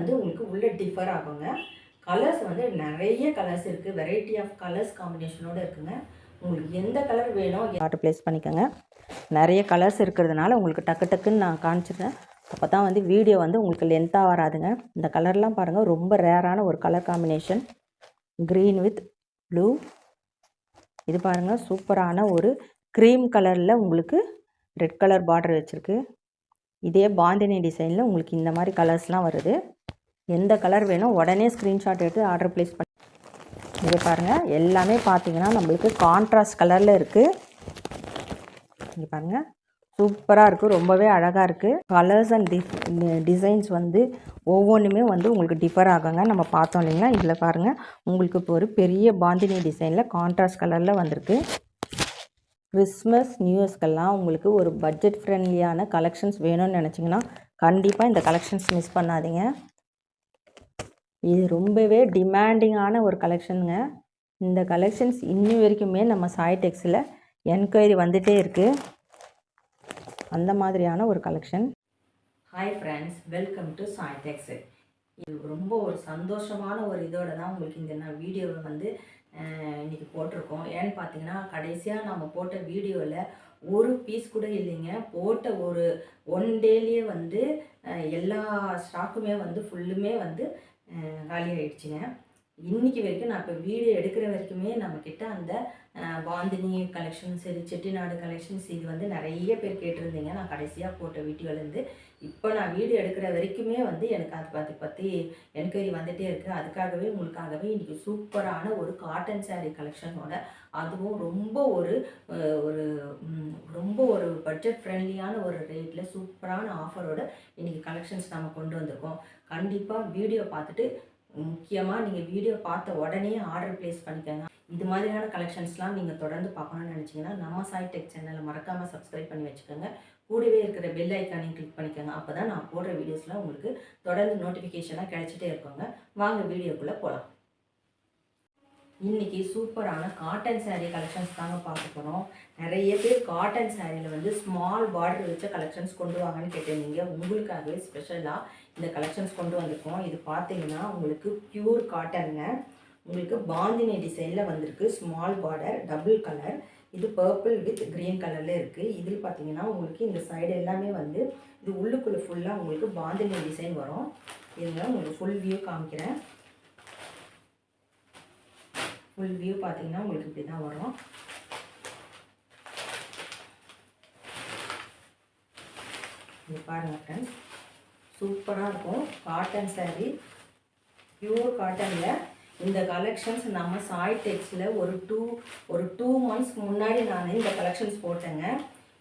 வந்து உங்களுக்கு உள்ளே டிஃபர் ஆகுங்க. கலர்ஸ் வந்து நிறைய கலர்ஸ் இருக்குது வெரைட்டி ஆஃப் கலர்ஸ் காம்பினேஷனோட இருக்குங்க. உங்களுக்கு எந்த கலர் வேணும் ஆர்டர் ப்ளேஸ் பண்ணிக்கோங்க. நிறைய கலர்ஸ் இருக்கிறதுனால உங்களுக்கு டக்கு டக்குன்னு நான் காமிச்சிடுறேன். அப்போ தான் வந்து வீடியோ வந்து உங்களுக்கு லென்த்தாக வராதுங்க. இந்த கலர்லாம் பாருங்கள் ரொம்ப ரேரான ஒரு colour combination green with blue இது பாருங்கள் சூப்பரான ஒரு க்ரீம் கலரில் உங்களுக்கு ரெட் கலர் பார்டர் வச்சுருக்கு. இதே பாந்தினி டிசைனில் உங்களுக்கு இந்த மாதிரி கலர்ஸ்லாம் வருது. எந்த கலர் வேணும் உடனே ஸ்க்ரீன்ஷாட் எடுத்து ஆர்டர் ப்ளேஸ் பண்ணி இங்கே பாருங்கள் எல்லாமே பார்த்தீங்கன்னா நம்மளுக்கு கான்ட்ராஸ்ட் கலரில் இருக்குது இங்கே பாருங்கள் சூப்பராக இருக்குது ரொம்பவே அழகாக இருக்குது கலர்ஸ் அண்ட் டிஃப் டிசைன்ஸ் வந்து ஒவ்வொன்றுமே வந்து உங்களுக்கு டிஃபர் ஆகுங்க. நம்ம பார்த்தோம் இல்லைங்களா? இதில் பாருங்கள் உங்களுக்கு இப்போ ஒரு பெரிய பாந்தினி டிசைனில் கான்ட்ராஸ்ட் கலரில் வந்திருக்கு. கிறிஸ்மஸ் நியூயர்ஸ்க்கெல்லாம் உங்களுக்கு ஒரு பட்ஜெட் ஃப்ரெண்ட்லியான கலெக்ஷன்ஸ் வேணும்னு நினச்சிங்கன்னா கண்டிப்பாக இந்த கலெக்ஷன்ஸ் மிஸ் பண்ணாதீங்க. இது ரொம்பவே டிமாண்டிங்கான ஒரு கலெக்ஷனுங்க இந்த கலெக்ஷன்ஸ் இன்னி வரைக்குமே நம்ம சாய் டெக்ஸில் என்கொயரி வந்துகிட்டே இருக்குது அந்த மாதிரியான ஒரு collection hi friends welcome to Sai Tex இது ரொம்ப ஒரு சந்தோஷமான ஒரு இதோட தான் உங்களுக்கு இந்த நான் வீடியோவை வந்து இன்றைக்கி போட்டிருக்கோம். ஏன்னு பார்த்தீங்கன்னா கடைசியாக நம்ம போட்ட வீடியோவில் ஒரு பீஸ் கூட இல்லைங்க. போட்ட ஒரு ஒன் டேலேயே வந்து எல்லா ஸ்டாக்குமே வந்து ஃபுல்லுமே வந்து காலி ஆயிடுச்சுங்க இன்றைக்கி வரைக்கும் நான் இப்போ வீடியோ எடுக்கிற வரைக்குமே நம்மக்கிட்ட அந்த பாந்தினி கலெக்ஷன் சரி செட்டிநாடு கலெக்ஷன்ஸ் இது வந்து நிறைய பேர் கேட்டிருந்தீங்க. நான் கடைசியாக போட்ட வீடியோலேருந்து இப்போ நான் வீடியோ எடுக்கிற வரைக்குமே வந்து எனக்கு அது பற்றி பற்றி என்கொயரி வந்துகிட்டே இருக்குது அதுக்காகவே உங்களுக்காகவே இன்றைக்கி சூப்பரான ஒரு காட்டன் சாரீ கலெக்ஷனோட அதுவும் ரொம்ப ஒரு ஒரு ரொம்ப ஒரு பட்ஜெட் ஃப்ரெண்ட்லியான ஒரு ரேட்டில் சூப்பரான ஆஃபரோட இன்றைக்கி கலெக்ஷன்ஸ் நம்ம கொண்டு வந்திருக்கோம். கண்டிப்பாக வீடியோ பார்த்துட்டு முக்கியமாக நீங்கள் வீடியோ பார்த்த உடனே ஆர்டர் ப்ளேஸ் பண்ணிக்கோங்க. இது மாதிரியான கலெக்ஷன்ஸ்லாம் நீங்கள் தொடர்ந்து பார்க்கணும்னு நினச்சிங்கன்னா நம்ம சாய் டெக் சேனலை மறக்காமல் சப்ஸ்கிரைப் பண்ணி வச்சுக்கோங்க. கூடவே இருக்கிற பெல் ஐக்கானையும் கிளிக் பண்ணிக்கோங்க. அப்போ தான் நான் போடுற வீடியோஸ்லாம் உங்களுக்கு தொடர்ந்து நோட்டிஃபிகேஷனாக கிடைச்சிட்டே இருக்கோங்க. வாங்க வீடியோக்குள்ளே போகலாம் இன்னைக்கு சூப்பரான காட்டன் சாரீ கலெக்ஷன்ஸ் தாங்க பார்க்க போகிறோம் நிறைய பேர் காட்டன் சாரியில் வந்து ஸ்மால் பார்டர் வச்ச கலெக்ஷன்ஸ் கொண்டு வாங்கன்னு கேட்டிருந்தீங்க. உங்களுக்காகவே ஸ்பெஷலாக இந்த கலெக்ஷன்ஸ் கொண்டு வந்திருக்கோம். இது பார்த்தீங்கன்னா உங்களுக்கு பியூர் காட்டனுங்க உங்களுக்கு பாந்தினி டிசைனில் வந்திருக்கு. ஸ்மால் பார்டர் டபுள் கலர் இது பர்பிள் வித் க்ரீன் கலரில் இருக்குது இதில் பார்த்தீங்கன்னா உங்களுக்கு இந்த சைடு எல்லாமே வந்து இது உள்ளுக்குள்ளே ஃபுல்லாக உங்களுக்கு பாந்தினி டிசைன் வரும். இதில் உங்களுக்கு ஃபுல் வியூ காமிக்கிறேன். ஃபுல் வியூ பார்த்தீங்கன்னா உங்களுக்கு இப்படி தான் வரும். இது பாருங்கள் ஃப்ரெண்ட்ஸ் சூப்பராக இருக்கும். Cotton saree. பியூர் காட்டனில் இந்த கலெக்ஷன்ஸ் நம்ம சாய் டெக்ஸில் ஒரு டூ ஒரு டூ மந்த்ஸ்க்கு முன்னாடி நான் இந்த கலெக்ஷன்ஸ் போட்டேங்க.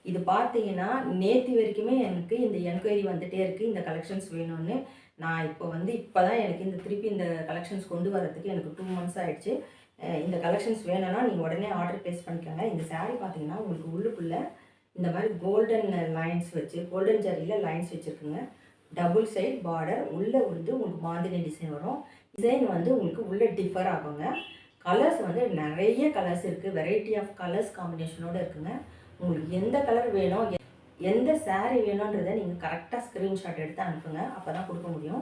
இது பார்த்தீங்கன்னா நேற்று வரைக்குமே எனக்கு இந்த என்கொயரி வந்துகிட்டே இருக்குது இந்த கலெக்ஷன்ஸ் வேணும்னு. நான் இப்போ வந்து இப்போ தான் எனக்கு இந்த திருப்பி இந்த கலெக்ஷன்ஸ் கொண்டு வரதுக்கு எனக்கு டூ மந்த்ஸ் ஆகிடுச்சு இந்த கலெக்ஷன்ஸ் வேணும்னா நீங்கள் உடனே ஆர்டர் ப்ளேஸ் பண்ணிக்கோங்க. இந்த சாரீ பார்த்தீங்கன்னா உங்களுக்கு உள்ளுக்குள்ளே இந்த மாதிரி கோல்டன் லைன்ஸ் வச்சு கோல்டன் ஜரியில் லைன்ஸ் வச்சுருக்குங்க. டபுள் சைட் பார்டர் உள்ளே வந்து உங்களுக்கு மாந்தினி டிசைன் வரும். டிசைன் வந்து உங்களுக்கு உள்ளே டிஃபர் ஆகுங்க. கலர்ஸ் வந்து நிறைய கலர்ஸ் இருக்குது வெரைட்டி ஆஃப் கலர்ஸ் காம்பினேஷனோட இருக்குங்க. உங்களுக்கு எந்த கலர் வேணும் எந்த சாரீ வேணுன்றதை நீங்கள் கரெக்டாக ஸ்க்ரீன்ஷாட் எடுத்து அனுப்புங்க. அப்போ தான் கொடுக்க முடியும்.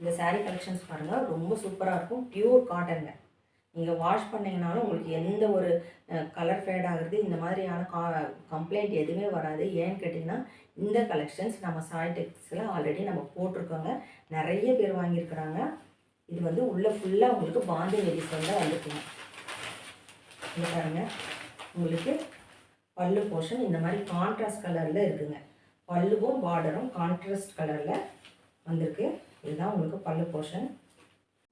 இந்த சாரீ கலெக்ஷன்ஸ் பாருங்கள் ரொம்ப சூப்பராக இருக்கும். பியூர் காட்டனுங்க நீங்கள் வாஷ் பண்ணிங்கனாலும் உங்களுக்கு எந்த ஒரு கலர் ஃபேட் ஆகுறது இந்த மாதிரியான கா கம்ப்ளைண்ட் எதுவுமே வராது. ஏன்னு கேட்டிங்கன்னா இந்த கலெக்ஷன்ஸ் நம்ம சாய்டெக்ஸில் ஆல்ரெடி நம்ம போட்டிருக்கோங்க. நிறைய பேர் வாங்கியிருக்கிறாங்க. இது வந்து உள்ளே ஃபுல்லாக உங்களுக்கு பாந்தி மெடிசன் தான் வந்துருக்குங்க. இங்க பாருங்க. உங்களுக்கு பல்லு போர்ஷன் இந்த மாதிரி கான்ட்ராஸ்ட் கலரில் இருக்குங்க. பல்லுவும் பார்டரும் கான்ட்ராஸ்ட் கலரில் வந்திருக்கு. இதுதான் உங்களுக்கு பல்லு போர்ஷன்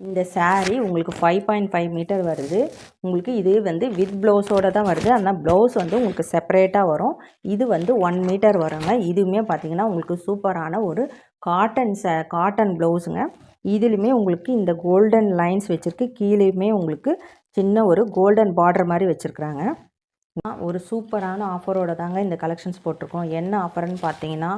இந்த சாரீ உங்களுக்கு ஃபைவ் பாயிண்ட் ஃபைவ் மீட்டர் வருது. உங்களுக்கு இது வந்து வித் ப்ளவுஸோட தான் வருது. ஆனால் ப்ளவுஸ் வந்து உங்களுக்கு செப்பரேட்டாக வரும். இது வந்து ஒன் மீட்டர் வருங்க. இதுவுமே பார்த்திங்கன்னா உங்களுக்கு சூப்பரான ஒரு காட்டன் ச காட்டன் ப்ளவுஸுங்க இதுலேயுமே உங்களுக்கு இந்த கோல்டன் லைன்ஸ் வச்சுருக்கு. கீழேயுமே உங்களுக்கு சின்ன ஒரு கோல்டன் பார்டர் மாதிரி வச்சுருக்குறாங்க. ஒரு சூப்பரான ஆஃபரோட தாங்க இந்த கலெக்ஷன்ஸ் போட்டிருக்கோம். என்ன ஆஃபர்னு பார்த்தீங்கன்னா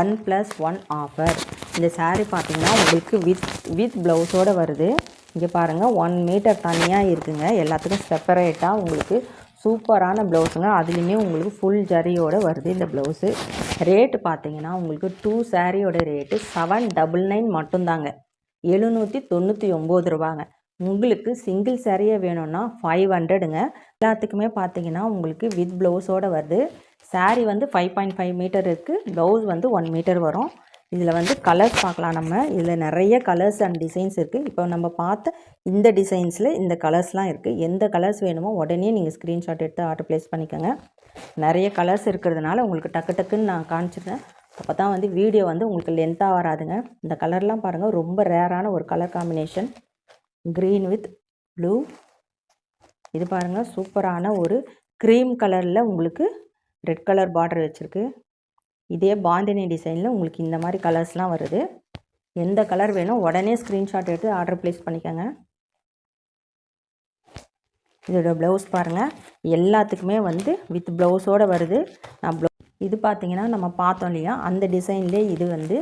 ஒன் ப்ளஸ் ஒன் ஆஃபர் இந்த சாரீ பார்த்தீங்கன்னா உங்களுக்கு வித் வித் ப்ளவுஸோடு வருது. இங்கே பாருங்கள் ஒன் மீட்டர் தனியாக இருக்குங்க. எல்லாத்துக்கும் செப்பரேட்டாக உங்களுக்கு சூப்பரான ப்ளவுஸுங்க அதுலேயுமே உங்களுக்கு ஃபுல் ஜரியோடு வருது இந்த ப்ளவுஸு ரேட்டு பார்த்தீங்கன்னா உங்களுக்கு டூ சாரியோட ரேட்டு செவன் டபுள் நைன் மட்டும்தாங்க. எழுநூற்றி தொண்ணூற்றி ஒம்பது ரூபாங்க. உங்களுக்கு சிங்கிள் சேரீயே வேணும்னா ஃபைவ் ஹண்ட்ரடுங்க எல்லாத்துக்குமே பார்த்தீங்கன்னா உங்களுக்கு வித் ப்ளவுஸோடு வருது. Saree வந்து ஃபைவ் பாயிண்ட் ஃபைவ் மீட்டர் இருக்குது ப்ளவுஸ் வந்து ஒன் மீட்டர் வரும். இதில் வந்து கலர்ஸ் பார்க்கலாம் நம்ம. இதில் நிறைய கலர்ஸ் அண்ட் டிசைன்ஸ் இருக்குது இப்போ நம்ம பார்த்த இந்த டிசைன்ஸில் இந்த கலர்ஸ்லாம் இருக்குது எந்த கலர்ஸ் வேணுமோ உடனே நீங்கள் ஸ்க்ரீன்ஷாட் எடுத்து ஆர்டர் ப்ளேஸ் பண்ணிக்கோங்க. நிறைய கலர்ஸ் இருக்கிறதுனால உங்களுக்கு டக்கு டக்குன்னு நான் காமிச்சிடுறேன். அப்போ தான் வந்து வீடியோ வந்து உங்களுக்கு லென்த்தாக வராதுங்க. இந்த கலர்லாம் பாருங்கள் ரொம்ப ரேரான ஒரு colour combination green with blue இது பாருங்கள் சூப்பரான ஒரு க்ரீம் கலரில் உங்களுக்கு ரெட் கலர் பார்டர் வச்சுருக்கு. இதே பாந்தினி டிசைனில் உங்களுக்கு இந்த மாதிரி கலர்ஸ்லாம் வருது. எந்த கலர் வேணும் உடனே ஸ்க்ரீன்ஷாட் எடுத்து ஆர்டர் ப்ளேஸ் பண்ணிக்கோங்க. இதோட ப்ளவுஸ் பாருங்கள் எல்லாத்துக்குமே வந்து வித் ப்ளவுஸோடு வருது. நான் ப்ளவு இது பார்த்தீங்கன்னா நம்ம பார்த்தோம் இல்லையா அந்த டிசைன்லேயே இது வந்து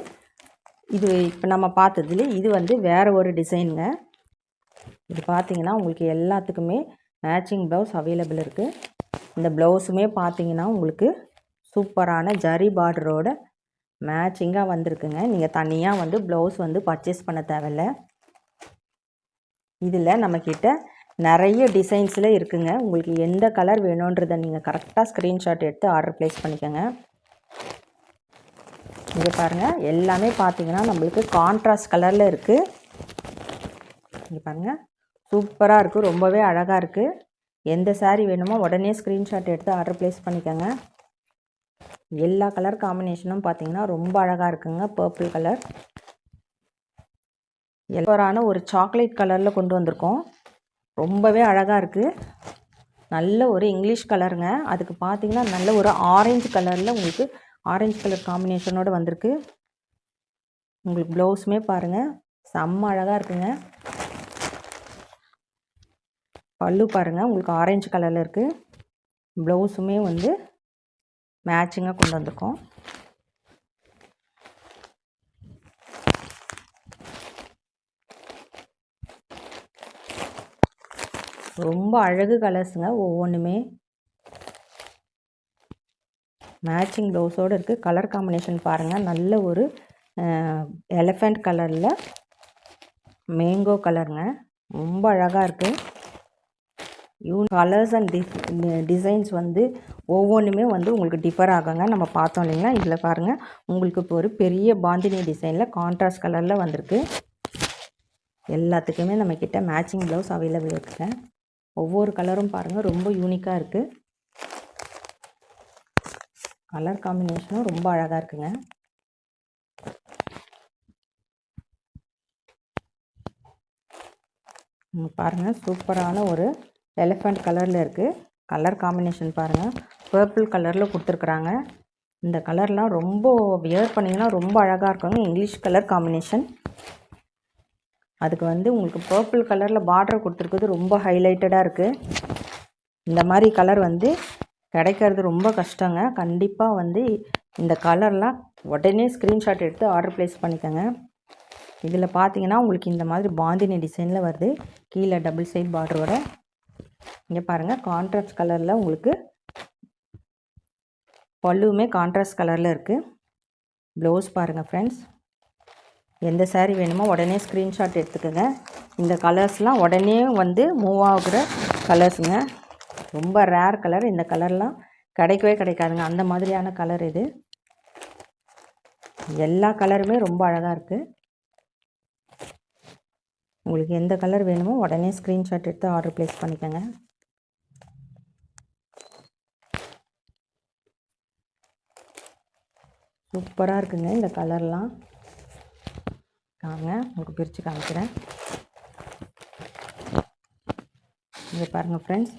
இது இப்போ நம்ம பார்த்ததுல இது வந்து வேறு ஒரு டிசைனுங்க இது பார்த்தீங்கன்னா உங்களுக்கு எல்லாத்துக்குமே மேட்சிங் ப்ளவுஸ் அவைலபிள் இருக்குது இந்த ப்ளவுஸுமே பார்த்தீங்கன்னா உங்களுக்கு சூப்பரான ஜரி பார்டரோட மேட்சிங்காக வந்திருக்குங்க. நீங்கள் தனியாக வந்து ப்ளவுஸ் வந்து பர்ச்சேஸ் பண்ண தேவையில்ல. இதில் நம்மக்கிட்ட நிறைய டிசைன்ஸில் இருக்குங்க. உங்களுக்கு எந்த கலர் வேணுன்றதை நீங்கள் கரெக்டாக ஸ்க்ரீன்ஷாட் எடுத்து ஆர்டர் ப்ளேஸ் பண்ணிக்கோங்க. இங்கே பாருங்கள் எல்லாமே பார்த்தீங்கன்னா நம்மளுக்கு கான்ட்ராஸ்ட் கலரில் இருக்குது இங்கே பாருங்கள் சூப்பராக இருக்குது ரொம்பவே அழகாக இருக்குது எந்த சாரீ வேணுமோ உடனே ஸ்க்ரீன்ஷாட் எடுத்து ஆர்டர் ப்ளேஸ் பண்ணிக்கோங்க. எல்லா கலர் காம்பினேஷனும் பார்த்தீங்கன்னா ரொம்ப அழகாக இருக்குங்க. பர்பிள் கலர் எல்லோரான ஒரு சாக்லேட் கலரில் கொண்டு வந்திருக்கோம். ரொம்பவே அழகாக இருக்குது நல்ல ஒரு இங்கிலீஷ் கலருங்க அதுக்கு பார்த்தீங்கன்னா நல்ல ஒரு ஆரஞ்சு கலரில் உங்களுக்கு ஆரஞ்சு கலர் காம்பினேஷனோடு வந்திருக்கு. உங்களுக்கு ப்ளவுஸுமே பாருங்கள் செம்ம அழகாக இருக்குங்க. பல்லு பாருங்கள் உங்களுக்கு ஆரஞ்சு கலரில் இருக்குது ப்ளவுஸுமே வந்து மேட்சிங்காக கொண்டு வந்திருக்கோம். ரொம்ப அழகு கலர்ஸுங்க ஒவ்வொன்றுமே மேட்சிங் ப்ளவுஸோடு இருக்குது கலர் காம்பினேஷன் பாருங்கள் நல்ல ஒரு எலஃபண்ட் கலரில் மேங்கோ கலருங்க ரொம்ப அழகாக இருக்குது யூ கலர்ஸ் அண்ட் டிஸ் டிசைன்ஸ் வந்து ஒவ்வொன்றுமே வந்து உங்களுக்கு டிஃபர் ஆகுங்க. நம்ம பார்த்தோம் இல்லைங்களா? இதில் பாருங்கள் உங்களுக்கு இப்போ ஒரு பெரிய பாந்தினி டிசைனில் கான்ட்ராஸ்ட் கலரில் வந்திருக்கு. எல்லாத்துக்குமே நம்மக்கிட்ட மேட்சிங் ப்ளவுஸ் அவைலபிள் இருக்குங்க ஒவ்வொரு கலரும் பாருங்கள் ரொம்ப யூனிக்காக இருக்குது கலர் காம்பினேஷனும் ரொம்ப அழகாக இருக்குங்க. பாருங்கள் சூப்பரான ஒரு எலிஃபண்ட் கலரில் இருக்குது கலர் காம்பினேஷன் பாருங்கள் பர்பிள் கலரில் கொடுத்துருக்குறாங்க. இந்த கலர்லாம் ரொம்ப வியர் பண்ணிங்கன்னா ரொம்ப அழகாக இருக்குங்க. இங்கிலீஷ் கலர் காம்பினேஷன் அதுக்கு வந்து உங்களுக்கு பர்பிள் கலரில் பார்டர் கொடுத்துருக்குது ரொம்ப ஹைலைட்டடாக இருக்குது இந்த மாதிரி கலர் வந்து கிடைக்கிறது ரொம்ப கஷ்டங்க. கண்டிப்பாக வந்து இந்த கலர்லாம் உடனே ஸ்க்ரீன்ஷாட் எடுத்து ஆர்டர் ப்ளேஸ் பண்ணிக்கோங்க. இதில் பார்த்தீங்கன்னா உங்களுக்கு இந்த மாதிரி பாந்தினி டிசைனில் வருது. கீழே டபுள் சைட் பார்டரோட இங்கே பாருங்கள் கான்ட்ராஸ்ட் கலரில் உங்களுக்கு பல்லுவுமே கான்ட்ராஸ்ட் கலரில் இருக்குது ப்ளவுஸ் பாருங்கள் ஃப்ரெண்ட்ஸ் எந்த சாரீ வேணுமோ உடனே ஸ்க்ரீன்ஷாட் எடுத்துக்கோங்க. இந்த கலர்ஸ்லாம் உடனே வந்து மூவ் ஆகுற கலர்ஸுங்க ரொம்ப ரேர் கலர் இந்த கலர்லாம் கிடைக்கவே கிடைக்காதுங்க. அந்த மாதிரியான கலர் இது. எல்லா கலருமே ரொம்ப அழகாக இருக்குது உங்களுக்கு எந்த கலர் வேணுமோ உடனே ஸ்க்ரீன்ஷாட் எடுத்து ஆர்டர் ப்ளேஸ் பண்ணிக்கோங்க. சூப்பராக இருக்குங்க இந்த கலர்லாம் வாங்க உங்களுக்கு பிரித்து காமிக்கிறேன். இங்கே பாருங்கள் ஃப்ரெண்ட்ஸ்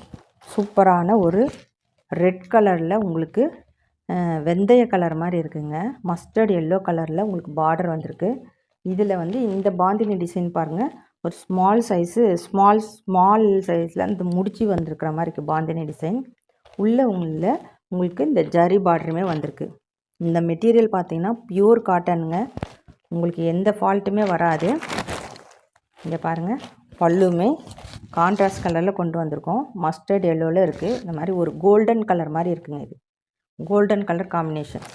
சூப்பரான ஒரு ரெட் கலரில் உங்களுக்கு வெந்தய கலர் மாதிரி இருக்குங்க. மஸ்டர்ட் எல்லோ கலரில் உங்களுக்கு பார்டர் வந்திருக்கு. இதில் வந்து இந்த பாந்தினி டிசைன் பாருங்கள் ஒரு ஸ்மால் சைஸு ஸ்மால் ஸ்மால் சைஸில் அந்த முடிச்சு வந்திருக்கிற மாதிரி இருக்குது பாந்தினி டிசைன் உள்ளே உங்களில் உங்களுக்கு இந்த ஜரி பார்டருமே வந்திருக்கு. இந்த மெட்டீரியல் பார்த்திங்கன்னா பியூர் காட்டனுங்க உங்களுக்கு எந்த ஃபால்ட்டுமே வராது. இங்கே பாருங்கள் பல்லுமே கான்ட்ராஸ்ட் கலரில் கொண்டு வந்திருக்கோம். மஸ்டர்ட் எல்லோவில் இருக்குது இந்த மாதிரி ஒரு கோல்டன் கலர் மாதிரி இருக்குங்க இது. Golden colour combination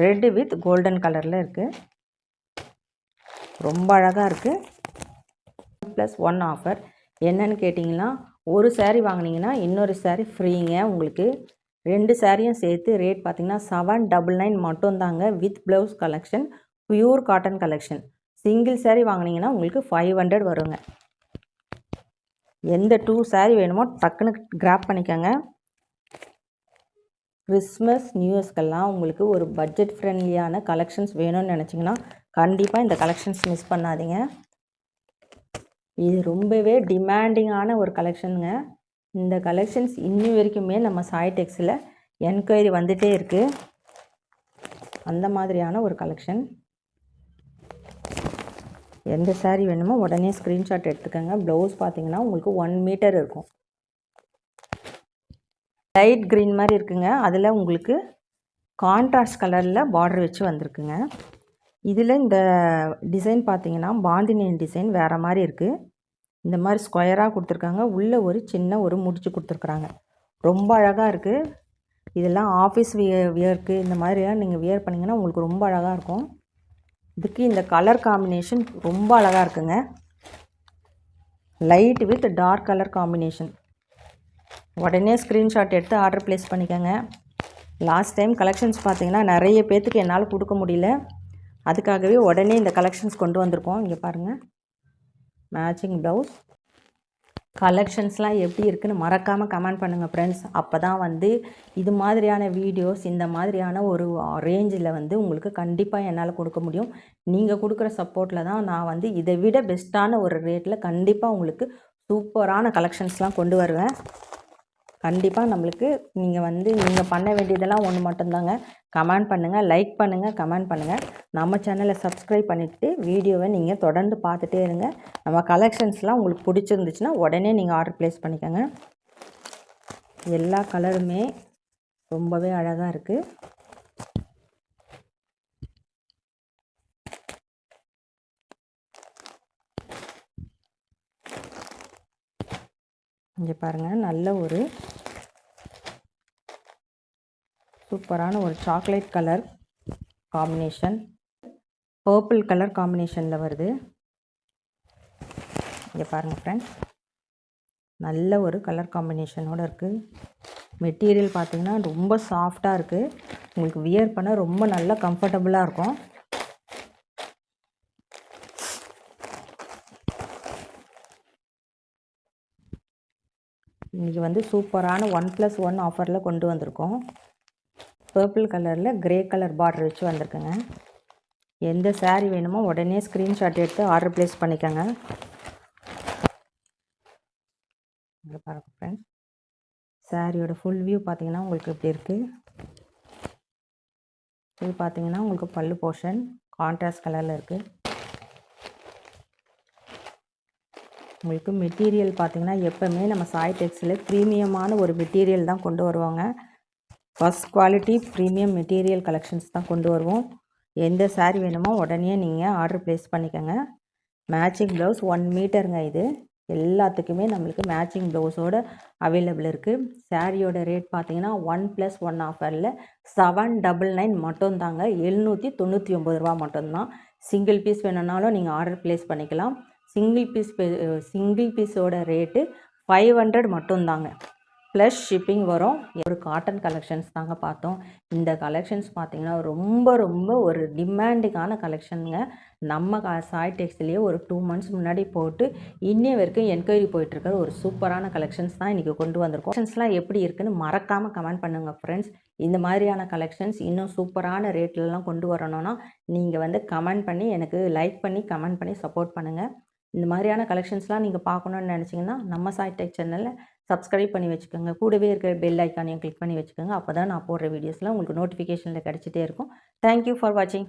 red with golden கலரில் இருக்குது ரொம்ப அழகாக இருக்குது ப்ளஸ் ஒன் ஆஃபர் என்னன்னு கேட்டிங்கன்னா ஒரு சேரீ வாங்குனீங்கன்னா இன்னொரு சேரீ ஃப்ரீங்க உங்களுக்கு ரெண்டு சாரியும் சேர்த்து ரேட் பார்த்தீங்கன்னா செவன் டபுள் நைன் மட்டும்தாங்க with blouse collection pure cotton collection single sari வாங்கினீங்கன்னா உங்களுக்கு ஃபைவ் ஹண்ட்ரட் வருங்க. எந்த டூ saree வேணுமோ டக்குன்னு கிராப் பண்ணிக்கோங்க. கிறிஸ்மஸ் நியூஸ்க்கெல்லாம் உங்களுக்கு ஒரு பட்ஜெட் ஃப்ரெண்ட்லியான கலெக்ஷன்ஸ் வேணும்னு நினச்சிங்கன்னா கண்டிப்பாக இந்த கலெக்ஷன்ஸ் மிஸ் பண்ணாதீங்க. இது ரொம்பவே டிமாண்டிங்கான ஒரு கலெக்ஷனுங்க இந்த கலெக்ஷன்ஸ் இன்னி வரைக்குமே நம்ம சாய் டெக்ஸில் என்கொயரி வந்துகிட்டே இருக்குது அந்த மாதிரியான ஒரு கலெக்ஷன் எந்த சாரீ வேணுமோ உடனே ஸ்க்ரீன்ஷாட் எடுத்துக்கோங்க. ப்ளவுஸ் பார்த்தீங்கன்னா உங்களுக்கு ஒன் மீட்டர் இருக்கும். லைட் க்ரீன் மாதிரி இருக்குங்க. அதில் உங்களுக்கு கான்ட்ராஸ்ட் கலரில் பார்டர் வச்சு வந்திருக்குங்க. இதில் இந்த டிசைன் பார்த்தீங்கன்னா பாந்தினியன் டிசைன் வேறு மாதிரி இருக்குது இந்த மாதிரி ஸ்கொயராக கொடுத்துருக்காங்க. உள்ளே ஒரு சின்ன ஒரு முடிச்சு கொடுத்துருக்குறாங்க. ரொம்ப அழகாக இருக்குது இதெல்லாம் ஆஃபீஸ் வியர் வியர்க்கு இந்த மாதிரிலாம் நீங்கள் வியர் பண்ணிங்கன்னா உங்களுக்கு ரொம்ப அழகாக இருக்கும். இதுக்கு இந்த கலர் காம்பினேஷன் ரொம்ப அழகாக இருக்குங்க. Light with dark colour combination. உடனே ஸ்க்ரீன்ஷாட் எடுத்து ஆர்டர் ப்ளேஸ் பண்ணிக்கோங்க. லாஸ்ட் டைம் கலெக்ஷன்ஸ் பார்த்தீங்கன்னா நிறைய பேர்த்துக்கு என்னால் கொடுக்க முடியல. அதுக்காகவே உடனே இந்த கலெக்ஷன்ஸ் கொண்டு வந்திருக்கோம். இங்கே பாருங்கள் மேட்சிங் ப்ளவுஸ் கலெக்ஷன்ஸ்லாம் எப்படி இருக்குன்னு மறக்காமல் கமெண்ட் பண்ணுங்கள் ஃப்ரெண்ட்ஸ் அப்போ தான் வந்து இது மாதிரியான வீடியோஸ் இந்த மாதிரியான ஒரு ரேஞ்சில் வந்து உங்களுக்கு கண்டிப்பாக என்னால் கொடுக்க முடியும். நீங்கள் கொடுக்குற சப்போர்ட்டில் தான் நான் வந்து இதை விட பெஸ்ட்டான ஒரு ரேட்டில் கண்டிப்பாக உங்களுக்கு சூப்பரான கலெக்ஷன்ஸ்லாம் கொண்டு வருவேன். கண்டிப்பாக நம்மளுக்கு நீங்கள் வந்து நீங்கள் பண்ண வேண்டியதெல்லாம் ஒன்று மட்டும்தாங்க. கமெண்ட் பண்ணுங்கள் லைக் பண்ணுங்கள் கமெண்ட் பண்ணுங்கள் நம்ம சேனலை சப்ஸ்கிரைப் பண்ணிவிட்டு வீடியோவை நீங்கள் தொடர்ந்து பார்த்துட்டே இருங்க. நம்ம கலெக்ஷன்ஸ்லாம் உங்களுக்கு பிடிச்சிருந்துச்சுன்னா உடனே நீங்கள் ஆர்டர் ப்ளேஸ் பண்ணிக்கோங்க. எல்லா கலருமே ரொம்பவே அழகாக இருக்குது இங்கே பாருங்கள் நல்ல ஒரு சூப்பரான ஒரு chocolate colour combination purple colour காம்பினேஷனில் வருது. இங்கே பாருங்கள் ஃப்ரெண்ட்ஸ் நல்ல ஒரு கலர் காம்பினேஷனோடு இருக்குது மெட்டீரியல் பார்த்திங்கன்னா ரொம்ப சாஃப்டாக இருக்குது உங்களுக்கு வியர் பண்ண ரொம்ப நல்லா கம்ஃபர்டபுளாக இருக்கும். இன்றைக்கி வந்து சூப்பரான ஒன் ப்ளஸ் ஒன் ஆஃபரில் கொண்டு வந்திருக்கோம். பர்பிள் கலரில் கிரே கலர் பார்டர் வச்சு வந்திருக்குங்க. எந்த சாரீ வேணுமோ உடனே ஸ்க்ரீன்ஷாட் எடுத்து ஆர்டர் ப்ளேஸ் பண்ணிக்கோங்க. பாருங்க ஃப்ரெண்ட்ஸ் சாரியோட ஃபுல் வியூ பார்த்தீங்கன்னா உங்களுக்கு இப்படி இருக்குது இது பார்த்தீங்கன்னா உங்களுக்கு பல்லு போர்ஷன் கான்ட்ராஸ்ட் கலரில் இருக்குது உங்களுக்கு மெட்டீரியல் பார்த்தீங்கன்னா எப்போவுமே நம்ம சாய் டெக்ஸில் ப்ரீமியமான ஒரு மெட்டீரியல் தான் கொண்டு வருவாங்க. First quality premium material collections தான் கொண்டு வருவோம். எந்த saree வேணுமோ உடனே நீங்கள் ஆர்டர் ப்ளேஸ் பண்ணிக்கோங்க. மேட்சிங் ப்ளவுஸ் ஒன் மீட்டருங்க இது. எல்லாத்துக்குமே நம்மளுக்கு மேட்சிங் ப்ளவுஸோடு அவைலபிள் இருக்குது சாரியோட ரேட் பார்த்தீங்கன்னா ஒன் ப்ளஸ் ஒன் ஆஃபரில் செவன் டபுள் நைன் மட்டும்தாங்க. எழுநூற்றி தொண்ணூற்றி ஒம்பது ரூபா மட்டும்தான். சிங்கிள் பீஸ் வேணும்னாலும் நீங்கள் ஆர்டர் ப்ளேஸ் பண்ணிக்கலாம். சிங்கிள் பீஸ் சிங்கிள் பீஸோட ரேட்டு ஃபைவ் ஹண்ட்ரட் மட்டும்தாங்க. ப்ளஸ் ஷிப்பிங் வரும். ஒரு காட்டன் கலெக்ஷன்ஸ் தாங்க பார்த்தோம். இந்த கலெக்ஷன்ஸ் பார்த்தீங்கன்னா ரொம்ப ரொம்ப ஒரு டிமாண்டிங்கான கலெக்ஷனுங்க நம்ம சாய் டெக்ஸ்ட்லேயே ஒரு டூ மந்த்ஸ் முன்னாடி போட்டு இன்னைய வரைக்கும் என்கொயரி போயிட்டுருக்கிற ஒரு சூப்பரான கலெக்ஷன்ஸ் தான் இன்றைக்கி கொண்டு வந்திருக்கோம். கலெக்ஷன்ஸ்லாம் எப்படி இருக்குன்னு மறக்காமல் கமெண்ட் பண்ணுங்கள் ஃப்ரெண்ட்ஸ் இந்த மாதிரியான கலெக்ஷன்ஸ் இன்னும் சூப்பரான ரேட்லலாம் கொண்டு வரணும்னா நீங்கள் வந்து கமெண்ட் பண்ணி எனக்கு லைக் பண்ணி கமெண்ட் பண்ணி சப்போர்ட் பண்ணுங்கள் இந்த மாதிரியான கலெக்ஷன்ஸ்லாம் நீங்கள் பார்க்கணுன்னு நினச்சிங்கன்னா நம்ம சாய் டெக் சேனலில் சப்ஸ்கிரைப் பண்ணி வச்சுக்கோங்க. கூடவே இருக்கிற பெல் ஐக்கானையும் கிளிக் பண்ணி வச்சுக்கோங்க. அப்போ தான் நான் போடுற வீடியோஸ்லாம் உங்களுக்கு நோட்டிஃபிகேஷனில் கிடச்சிட்டே இருக்கும். தேங்க்யூ ஃபார் வாட்சிங்